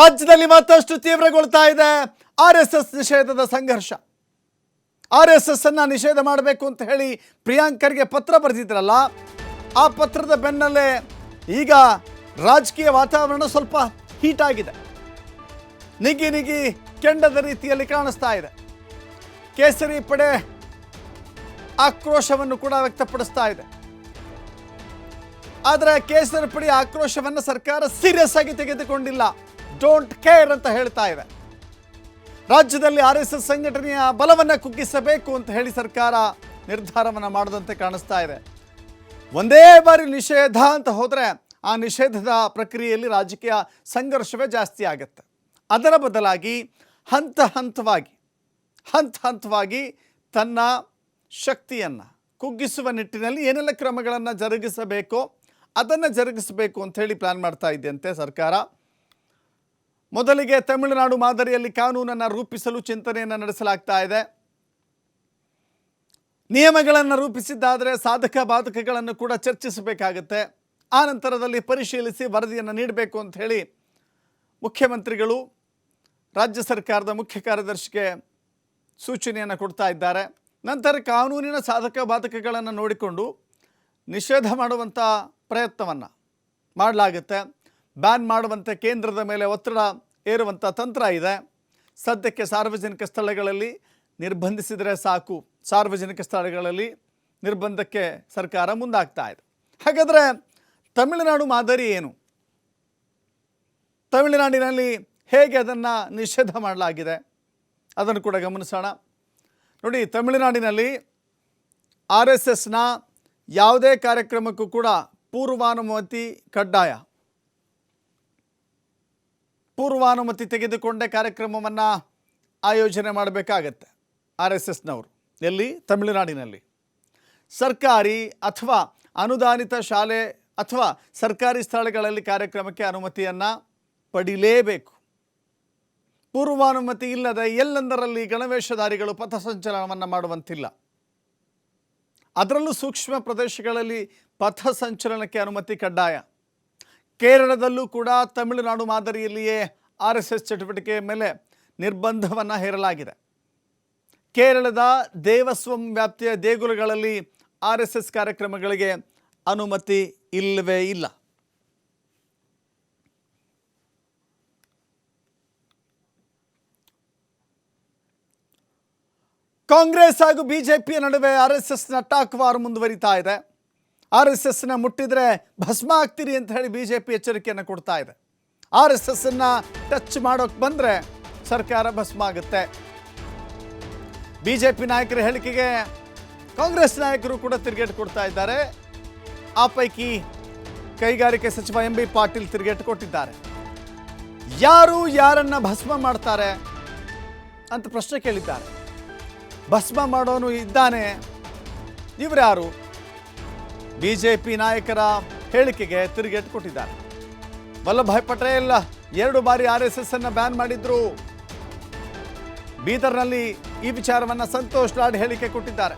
ರಾಜ್ಯದಲ್ಲಿ ಮತ್ತಷ್ಟು ತೀವ್ರಗೊಳ್ತಾ ಇದೆ. ಆರ್ ಎಸ್ ಎಸ್ ನಿಷೇಧದ ಸಂಘರ್ಷ. ಆರ್ ಎಸ್ ಎಸ್ ಅನ್ನ ನಿಷೇಧ ಮಾಡಬೇಕು ಅಂತ ಹೇಳಿ ಪ್ರಿಯಾಂಕರ್ಗೆ ಪತ್ರ ಬರೆದಿದ್ರಲ್ಲ, ಆ ಪತ್ರದ ಬೆನ್ನಲ್ಲೇ ಈಗ ರಾಜಕೀಯ ವಾತಾವರಣ ಸ್ವಲ್ಪ ಹೀಟ್ ಆಗಿದೆ. ನಿಗಿ ನಿಗಿ ಕೆಂಡದ ರೀತಿಯಲ್ಲಿ ಕಾಣಿಸ್ತಾ ಇದೆ. ಕೇಸರಿ ಪಡೆ ಆಕ್ರೋಶವನ್ನು ಕೂಡ ವ್ಯಕ್ತಪಡಿಸ್ತಾ ಇದೆ. ಆದರೆ ಕೇಸರಿ ಪುಡಿ ಆಕ್ರೋಶವನ್ನು ಸರ್ಕಾರ ಸೀರಿಯಸ್ ಆಗಿ ತೆಗೆದುಕೊಂಡಿಲ್ಲ. ಡೋಂಟ್ ಕೇರ್ ಅಂತ ಹೇಳ್ತಾ ಇದೆ ರಾಜ್ಯದಲ್ಲಿ ಆರ್ ಎಸ್ ಎಸ್ ಸಂಘಟನೆಯ ಬಲವನ್ನು ಕುಗ್ಗಿಸಬೇಕು ಅಂತ ಹೇಳಿ ಸರ್ಕಾರ ನಿರ್ಧಾರವನ್ನು ಮಾಡದಂತೆ ಕಾಣಿಸ್ತಾ ಇದೆ. ಒಂದೇ ಬಾರಿ ನಿಷೇಧ ಅಂತ ಹೋದರೆ ಆ ನಿಷೇಧದ ಪ್ರಕ್ರಿಯೆಯಲ್ಲಿ ರಾಜಕೀಯ ಸಂಘರ್ಷವೇ ಜಾಸ್ತಿ ಆಗುತ್ತೆ. ಅದರ ಬದಲಾಗಿ ಹಂತ ಹಂತವಾಗಿ ಹಂತ ಹಂತವಾಗಿ ತನ್ನ ಶಕ್ತಿಯನ್ನು ಕುಗ್ಗಿಸುವ ನಿಟ್ಟಿನಲ್ಲಿ ಏನೆಲ್ಲ ಕ್ರಮಗಳನ್ನು ಜರುಗಿಸಬೇಕೋ ಅದನ್ನು ಜರುಗಿಸಬೇಕು ಅಂಥೇಳಿ ಪ್ಲ್ಯಾನ್ ಮಾಡ್ತಾ ಇದೆಯಂತೆ ಸರ್ಕಾರ. ಮೊದಲಿಗೆ ತಮಿಳುನಾಡು ಮಾದರಿಯಲ್ಲಿ ಕಾನೂನನ್ನು ರೂಪಿಸಲು ಚಿಂತನೆಯನ್ನು ನಡೆಸಲಾಗ್ತಾ ಇದೆ. ನಿಯಮಗಳನ್ನು ರೂಪಿಸಿದ್ದಾದರೆ ಸಾಧಕ ಬಾಧಕಗಳನ್ನು ಕೂಡ ಚರ್ಚಿಸಬೇಕಾಗತ್ತೆ. ಆ ನಂತರದಲ್ಲಿ ಪರಿಶೀಲಿಸಿ ವರದಿಯನ್ನು ನೀಡಬೇಕು ಅಂತ ಹೇಳಿ ಮುಖ್ಯಮಂತ್ರಿಗಳು ರಾಜ್ಯ ಸರ್ಕಾರದ ಮುಖ್ಯ ಕಾರ್ಯದರ್ಶಿಗೆ ಸೂಚನೆಯನ್ನು ಕೊಡ್ತಾ ಇದ್ದಾರೆ. ನಂತರ ಕಾನೂನಿನ ಸಾಧಕ ಬಾಧಕಗಳನ್ನು ನೋಡಿಕೊಂಡು ನಿಷೇಧ ಮಾಡುವಂಥ ಪ್ರಯತ್ನವನ್ನು ಮಾಡಲಾಗುತ್ತೆ. ಬ್ಯಾನ್ ಮಾಡುವಂತೆ ಕೇಂದ್ರದ ಮೇಲೆ ಒತ್ತಡ ಏರುವಂಥ ತಂತ್ರ ಇದೆ. ಸದ್ಯಕ್ಕೆ ಸಾರ್ವಜನಿಕ ಸ್ಥಳಗಳಲ್ಲಿ ನಿರ್ಬಂಧಿಸಿದರೆ ಸಾಕು. ಸಾರ್ವಜನಿಕ ಸ್ಥಳಗಳಲ್ಲಿ ನಿರ್ಬಂಧಕ್ಕೆ ಸರ್ಕಾರ ಮುಂದಾಗ್ತಾ ಇದೆ. ಹಾಗಾದರೆ ತಮಿಳುನಾಡು ಮಾದರಿ ಏನು? ತಮಿಳುನಾಡಿನಲ್ಲಿ ಹೇಗೆ ಅದನ್ನು ನಿಷೇಧ ಮಾಡಲಾಗಿದೆ? ಅದನ್ನು ಕೂಡ ಗಮನಿಸೋಣ. ನೋಡಿ, ತಮಿಳುನಾಡಿನಲ್ಲಿ ಆರ್ ಎಸ್ ಎಸ್ನ ಯಾವುದೇ ಕಾರ್ಯಕ್ರಮಕ್ಕೂ ಕೂಡ ಪೂರ್ವಾನುಮತಿ ಕಡ್ಡಾಯ. ಪೂರ್ವಾನುಮತಿ ತೆಗೆದುಕೊಂಡೇ ಕಾರ್ಯಕ್ರಮವನ್ನು ಆಯೋಜನೆ ಮಾಡಬೇಕಾಗತ್ತೆ ಆರ್ ಎಸ್ ಎಸ್ನವರು, ಎಲ್ಲಿ? ತಮಿಳುನಾಡಿನಲ್ಲಿ. ಸರ್ಕಾರಿ ಅಥವಾ ಅನುದಾನಿತ ಶಾಲೆ ಅಥವಾ ಸರ್ಕಾರಿ ಸ್ಥಳಗಳಲ್ಲಿ ಕಾರ್ಯಕ್ರಮಕ್ಕೆ ಅನುಮತಿಯನ್ನು ಪಡಿಲೇಬೇಕು. ಪೂರ್ವಾನುಮತಿ ಇಲ್ಲದೆ ಎಲ್ಲೆಂದರಲ್ಲಿ ಗಣವೇಷಧಾರಿಗಳು ಪಥಸಂಚಲನವನ್ನು ಮಾಡುವಂತಿಲ್ಲ. ಅದರಲ್ಲೂ ಸೂಕ್ಷ್ಮ ಪ್ರದೇಶಗಳಲ್ಲಿ ಪಥ ಸಂಚಲನಕ್ಕೆ ಅನುಮತಿ ಕಡ್ಡಾಯ. ಕೇರಳದಲ್ಲೂ ಕೂಡ ತಮಿಳುನಾಡು ಮಾದರಿಯಲ್ಲಿಯೇ ಆರ್ ಎಸ್ ಎಸ್ ಚಟುವಟಿಕೆ ಮೇಲೆ ನಿರ್ಬಂಧವನ್ನು ಹೇರಲಾಗಿದೆ. ಕೇರಳದ ದೇವಸ್ವಂ ವ್ಯಾಪ್ತಿಯ ದೇಗುಲಗಳಲ್ಲಿ ಆರ್ ಎಸ್ ಎಸ್ ಕಾರ್ಯಕ್ರಮಗಳಿಗೆ ಅನುಮತಿ ಇಲ್ಲವೇ ಇಲ್ಲ. ಕಾಂಗ್ರೆಸ್ ಹಾಗೂ ಬಿಜೆಪಿಯ ನಡುವೆ ಆರ್ ಎಸ್ ಎಸ್ನ ಟಾಕ್ ವಾರ್ ಮುಂದುವರಿತಾ ಇದೆ. ಆರ್ ಎಸ್ ಎಸ್ನ ಮುಟ್ಟಿದ್ರೆ ಭಸ್ಮ ಆಗ್ತೀರಿ ಅಂತ ಹೇಳಿ ಬಿ ಜೆ ಪಿ ಎಚ್ಚರಿಕೆಯನ್ನು ಕೊಡ್ತಾ ಇದೆ. ಆರ್ ಎಸ್ ಎಸ್ಸನ್ನು ಟಚ್ ಮಾಡೋಕೆ ಬಂದರೆ ಸರ್ಕಾರ ಭಸ್ಮ ಆಗುತ್ತೆ. ಬಿ ಜೆ ಪಿ ನಾಯಕರ ಹೇಳಿಕೆಗೆ ಕಾಂಗ್ರೆಸ್ ನಾಯಕರು ಕೂಡ ತಿರುಗೇಟು ಕೊಡ್ತಾ ಇದ್ದಾರೆ. ಆ ಪೈಕಿ ಕೈಗಾರಿಕೆ ಸಚಿವ ಎಂ ಬಿ ಪಾಟೀಲ್ ತಿರುಗೇಟು ಕೊಟ್ಟಿದ್ದಾರೆ. ಯಾರು ಯಾರನ್ನ ಭಸ್ಮ ಮಾಡ್ತಾರೆ ಅಂತ ಪ್ರಶ್ನೆ ಕೇಳಿದ್ದಾರೆ. ಭಸ್ಮ ಮಾಡೋನು ಇದ್ದಾನೆ. ಇವರ್ಯಾರು? ಬಿ ಜೆ ಪಿ ನಾಯಕರ ಹೇಳಿಕೆಗೆ ತಿರುಗೇಟು ಕೊಟ್ಟಿದ್ದಾರೆ ವಲ್ಲಭಾಯ್ ಪಟೇಲ್ ಎರಡು ಬಾರಿ ಆರ್ ಎಸ್ ಎಸ್ ಅನ್ನು ಬ್ಯಾನ್ ಮಾಡಿದ್ರು. ಬೀದರ್ನಲ್ಲಿ ಈ ವಿಚಾರವನ್ನು ಸಂತೋಷ್ ಲಾಡ್ ಹೇಳಿಕೆ ಕೊಟ್ಟಿದ್ದಾರೆ.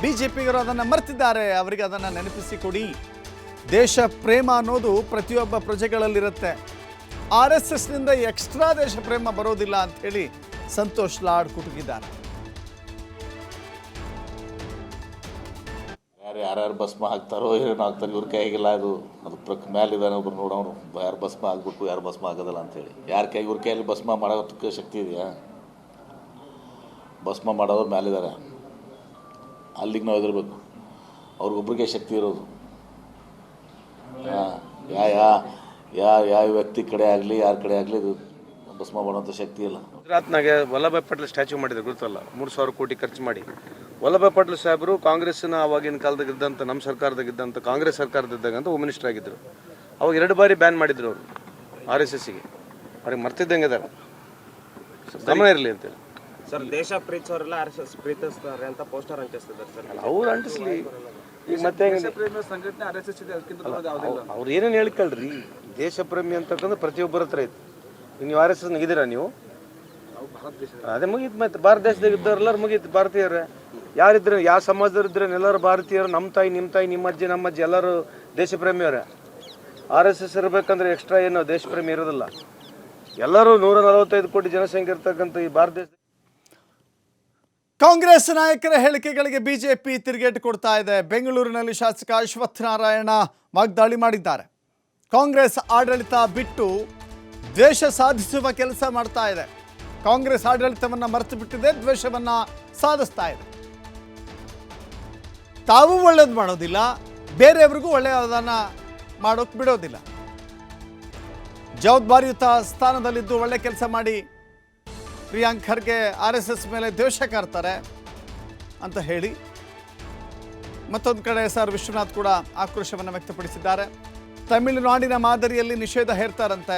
ಬಿಜೆಪಿಗರು ಅದನ್ನು ಮರ್ತಿದ್ದಾರೆ. ಅವರಿಗೆ ಅದನ್ನು ನೆನಪಿಸಿ ಕೊಡಿ. ದೇಶ ಪ್ರೇಮ ಅನ್ನೋದು ಪ್ರತಿಯೊಬ್ಬ ಪ್ರಜೆಗಳಲ್ಲಿರುತ್ತೆ. ಆರ್ ಎಸ್ ಎಸ್ನಿಂದ ಎಕ್ಸ್ಟ್ರಾ ದೇಶ ಪ್ರೇಮ ಬರೋದಿಲ್ಲ ಅಂತ ಹೇಳಿ ಸಂತೋಷ್ ಲಾಡ್ ಕುಟುಕಿದ್ದಾರೆ. ಯಾರು ಯಾರ್ಯಾರು ಭಸ್ಮ ಹಾಕ್ತಾರೋ ಏನೋ ಹಾಕ್ತಾರೆ ಇವ್ರ ಕೈಗಿಲ್ಲ ಅದು ಅದು ಪ್ರಕ್ ಮೇಲಿದ್ದಾನೆ ಒಬ್ರು ನೋಡೋನು ಯಾರು ಭಸ್ಮ ಆಗ್ಬಿಟ್ಟು ಯಾರು ಭಸ್ಮ ಆಗೋದಲ್ಲ ಅಂತೇಳಿ. ಯಾರ ಕೈ ಇವ್ರ ಕೈಯಲ್ಲಿ ಭಸ್ಮ ಮಾಡೋದಕ್ಕೆ ಶಕ್ತಿ ಇದೆಯಾ? ಭಸ್ಮ ಮಾಡೋರು ಮೇಲಿದ್ದಾರೆ ಅಲ್ಲಿಗೆ ನಾವು ಹೆದರ್ಬೇಕು. ಅವ್ರಿಗೊಬ್ರಿಗೆ ಶಕ್ತಿ ಇರೋದು. ಯಾ ಯಾ ಯಾ ಯಾವ ವ್ಯಕ್ತಿ ಕಡೆ ಆಗಲಿ, ಯಾರ ಕಡೆ ಆಗಲಿ ಇದು ಭಸ್ಮ ಮಾಡೋಂಥ ಶಕ್ತಿ ಇಲ್ಲ. ಗುಜರಾತ್ನಾಗೆ ವಲ್ಲಭಾಯ್ ಪಟೇಲ್ ಸ್ಟ್ಯಾಚ್ಯೂ ಮಾಡಿದ್ರು ಗುರುತಲ್ಲ ಮೂರು ಸಾವಿರ ಕೋಟಿ ಖರ್ಚು ಮಾಡಿ. ವಲ್ಲಭಾಯ್ ಪಟೇಲ್ ಸಾಹೇಬರು ಕಾಂಗ್ರೆಸ್ನ ಆವಾಗಿನ ಕಾಲದಾಗ ಇದ್ದಂಥ ನಮ್ಮ ಸರ್ಕಾರದಾಗ ಇದ್ದಂಥ ಕಾಂಗ್ರೆಸ್ ಸರ್ಕಾರದಿದ್ದಾಗಂತ ಹೋಮ್ ಮಿನಿಸ್ಟರ್ ಆಗಿದ್ದರು ಅವಾಗ ಎರಡು ಬಾರಿ ಬ್ಯಾನ್ ಮಾಡಿದ್ರು ಅವರು ಆರ್ ಎಸ್ ಎಸ್ಸಿಗೆ. ಅವ್ರಿಗೆ ಮರ್ತಿದ್ದಂಗೆ ಇದ್ದಾರೆ ಗಮನ ಇರಲಿ ಅಂತೇಳಿ ಸರ್ ದೇಶ ಪ್ರೀತಿಸೋರೆಲ್ಲ ಆರ್ ಎಸ್ ಎಸ್ ಪ್ರೀತಿಸ್ತಾರೆ ಅಂತ ಪೋಸ್ಟರ್ ಅಂಟಿಸ್ತಿದ್ದಾರೆ ಸರ್. ಅವ್ರು ಅಂಟಿಸ್ಲಿ. ಈಗ ಮತ್ತೆ ಅವ್ರು ಏನೇನು ಹೇಳ್ಕೊಳ್ರಿ? ದೇಶ ಪ್ರೇಮಿ ಅಂತಕ್ಕಂಥ ಪ್ರತಿಯೊಬ್ಬರ ಹತ್ರ ಐತಿ. ನೀವು ಆರ್ ಎಸ್ ಎಸ್ ಇದ್ದೀರಾ ನೀವು? ಅದೇ ಮುಗೀತು ಮತ್ತೆ ಭಾರತ ದೇಶದಾಗ ಇದ್ದವ್ರೆಲ್ಲರೂ ಮುಗೀತು ಭಾರತೀಯರೇ. ಯಾರಿದ್ರು ಯಾವ ಸಮಾಜದವ್ರಿದ್ರೆ ಎಲ್ಲರೂ ಭಾರತೀಯರು ನಮ್ಮ ತಾಯಿ ನಿಮ್ಮ ತಾಯಿ ನಿಮ್ಮ ಅಜ್ಜಿ, ನಮ್ಮ ಅಜ್ಜಿ, ಎಲ್ಲರೂ ದೇಶಪ್ರೇಮಿಯವರೇ. ಆರ್ ಎಸ್ ಎಸ್ ಇರಬೇಕಂದ್ರೆ ಎಕ್ಸ್ಟ್ರಾ ಏನು ದೇಶಪ್ರೇಮಿ ಇರೋದಿಲ್ಲ. ಎಲ್ಲರೂ ನೂರ ನಲವತ್ತೈದು ಕೋಟಿ ಜನಸಂಖ್ಯೆ ಇರ್ತಕ್ಕಂಥ ಈ ಭಾರತ ದೇಶ ಕಾಂಗ್ರೆಸ್ ನಾಯಕರ ಹೇಳಿಕೆಗಳಿಗೆ ಬಿಜೆಪಿ ತಿರುಗೇಟು ಕೊಡ್ತಾ ಇದೆ. ಬೆಂಗಳೂರಿನಲ್ಲಿ ಶಾಸಕ ಅಶ್ವತ್ಥ ನಾರಾಯಣ ವಾಗ್ದಾಳಿ ಮಾಡಿದ್ದಾರೆ. ಕಾಂಗ್ರೆಸ್ ಆಡಳಿತ ಬಿಟ್ಟು ದ್ವೇಷ ಸಾಧಿಸುವ ಕೆಲಸ ಮಾಡ್ತಾ ಇದೆ. ಕಾಂಗ್ರೆಸ್ ಆಡಳಿತವನ್ನು ಮರೆತು ಬಿಟ್ಟಿದೆ ದ್ವೇಷವನ್ನು ಸಾಧಿಸ್ತಾ ಇದೆ. ತಾವು ಒಳ್ಳೇದು ಮಾಡೋದಿಲ್ಲ, ಬೇರೆಯವ್ರಿಗೂ ಒಳ್ಳೆಯದನ್ನು ಮಾಡೋಕೆ ಬಿಡೋದಿಲ್ಲ. ಜವಾಬ್ದಾರಿಯುತ ಸ್ಥಾನದಲ್ಲಿದ್ದು ಒಳ್ಳೆ ಕೆಲಸ ಮಾಡಿ Priyank Kharge R S S ಮೇಲೆ ದ್ವೇಷ ಕಾರ್ತಾರೆ ಅಂತ ಹೇಳಿ ಮತ್ತೊಂದು ಕಡೆ ಎಸ್ ಆರ್ ವಿಶ್ವನಾಥ್ ಕೂಡ ಆಕ್ರೋಶವನ್ನು ವ್ಯಕ್ತಪಡಿಸಿದ್ದಾರೆ. ತಮಿಳುನಾಡಿನ ಮಾದರಿಯಲ್ಲಿ ನಿಷೇಧ ಹೇರ್ತಾರಂತೆ.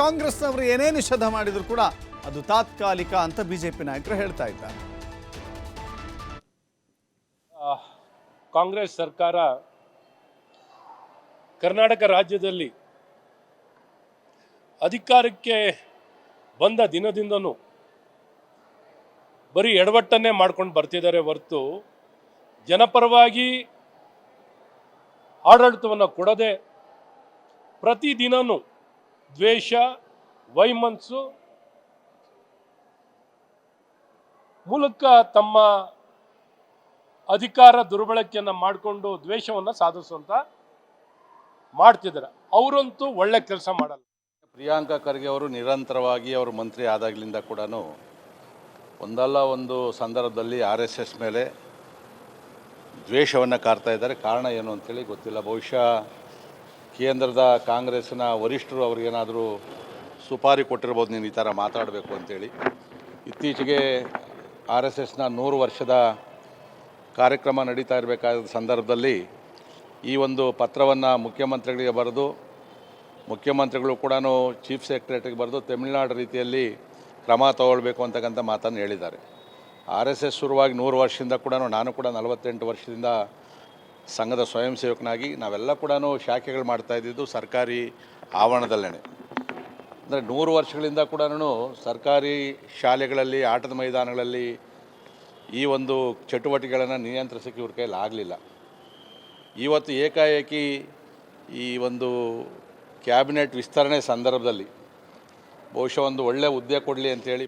ಕಾಂಗ್ರೆಸ್ನವರು ಏನೇ ನಿಷೇಧ ಮಾಡಿದರೂ ಕೂಡ ಅದು ತಾತ್ಕಾಲಿಕ ಅಂತ ಬಿಜೆಪಿ ನಾಯಕರು ಹೇಳ್ತಾ ಇದ್ದಾರೆ. ಕಾಂಗ್ರೆಸ್ ಸರ್ಕಾರ ಕರ್ನಾಟಕ ರಾಜ್ಯದಲ್ಲಿ ಅಧಿಕಾರಕ್ಕೆ ಬಂದ ದಿನದಿಂದನೂ ಬರೀ ಎಡವಟ್ಟನ್ನೇ ಮಾಡ್ಕೊಂಡು ಬರ್ತಿದ್ದಾರೆ ಹೊರತು ಜನಪರವಾಗಿ ಆಡಳಿತವನ್ನು ಕೊಡದೆ ಪ್ರತಿದಿನನೂ ದ್ವೇಷ ವೈಮನಸ್ಸು ಮೂಲಕ ತಮ್ಮ ಅಧಿಕಾರ ದುರ್ಬಳಕೆಯನ್ನು ಮಾಡಿಕೊಂಡು ದ್ವೇಷವನ್ನು ಸಾಧಿಸುವಂತ ಮಾಡ್ತಿದ್ದಾರೆ ಅವರಂತೂ ಒಳ್ಳೆ ಕೆಲಸ ಮಾಡಲ್ಲ. ಪ್ರಿಯಾಂಕಾ ಖರ್ಗೆ ಅವರು ನಿರಂತರವಾಗಿ ಅವರು ಮಂತ್ರಿ ಆದಾಗಲಿಂದ ಕೂಡ ಒಂದಲ್ಲ ಒಂದು ಸಂದರ್ಭದಲ್ಲಿ ಆರ್ ಎಸ್ ಎಸ್ ಮೇಲೆ ದ್ವೇಷವನ್ನು ಕಾರ್ತಾ ಇದ್ದಾರೆ. ಕಾರಣ ಏನು ಅಂತೇಳಿ ಗೊತ್ತಿಲ್ಲ. ಬಹುಶಃ ಕೇಂದ್ರದ ಕಾಂಗ್ರೆಸ್ನ ವರಿಷ್ಠರು ಅವ್ರಿಗೇನಾದರೂ ಸುಪಾರಿ ಕೊಟ್ಟಿರ್ಬೋದು, ನೀನು ಈ ಥರ ಮಾತಾಡಬೇಕು ಅಂತೇಳಿ. ಇತ್ತೀಚೆಗೆ ಆರ್ ಎಸ್ ಎಸ್ನ ನೂರು ವರ್ಷದ ಕಾರ್ಯಕ್ರಮ ನಡೀತಾ ಇರಬೇಕಾದ ಸಂದರ್ಭದಲ್ಲಿ ಈ ಒಂದು ಪತ್ರವನ್ನು ಮುಖ್ಯಮಂತ್ರಿಗಳಿಗೆ ಬರೆದು, ಮುಖ್ಯಮಂತ್ರಿಗಳು ಕೂಡ ಚೀಫ್ ಸೆಕ್ರೆಟರಿಗೆ ಬರೆದು ತಮಿಳುನಾಡು ರೀತಿಯಲ್ಲಿ ಕ್ರಮ ತಗೊಳ್ಬೇಕು ಅಂತಕ್ಕಂಥ ಮಾತನ್ನು ಹೇಳಿದ್ದಾರೆ. ಆರ್ ಎಸ್ ಎಸ್ ಶುರುವಾಗಿ ನೂರು ವರ್ಷದಿಂದ ಕೂಡ ನಾನು ಕೂಡ ನಲವತ್ತೆಂಟು ವರ್ಷದಿಂದ ಸಂಘದ ಸ್ವಯಂ ಸೇವಕನಾಗಿ ನಾವೆಲ್ಲ ಕೂಡ ಶಾಖೆಗಳು ಮಾಡ್ತಾ ಇದ್ದಿದ್ದು ಸರ್ಕಾರಿ ಆವರಣದಲ್ಲೇ ಅಂದರೆ ನೂರು ವರ್ಷಗಳಿಂದ ಕೂಡ ಸರ್ಕಾರಿ ಶಾಲೆಗಳಲ್ಲಿ, ಆಟದ ಮೈದಾನಗಳಲ್ಲಿ ಈ ಒಂದು ಚಟುವಟಿಕೆಗಳನ್ನು ನಿಯಂತ್ರಿಸೋಕ್ಕೆ ಇವ್ರ ಕೈಯಲ್ಲಿ ಆಗಲಿಲ್ಲ. ಇವತ್ತು ಏಕಾಏಕಿ ಈ ಒಂದು ಕ್ಯಾಬಿನೆಟ್ ವಿಸ್ತರಣೆ ಸಂದರ್ಭದಲ್ಲಿ ಬಹುಶಃ ಒಂದು ಒಳ್ಳೆಯ ಹುದ್ದೆ ಕೊಡಲಿ ಅಂತೇಳಿ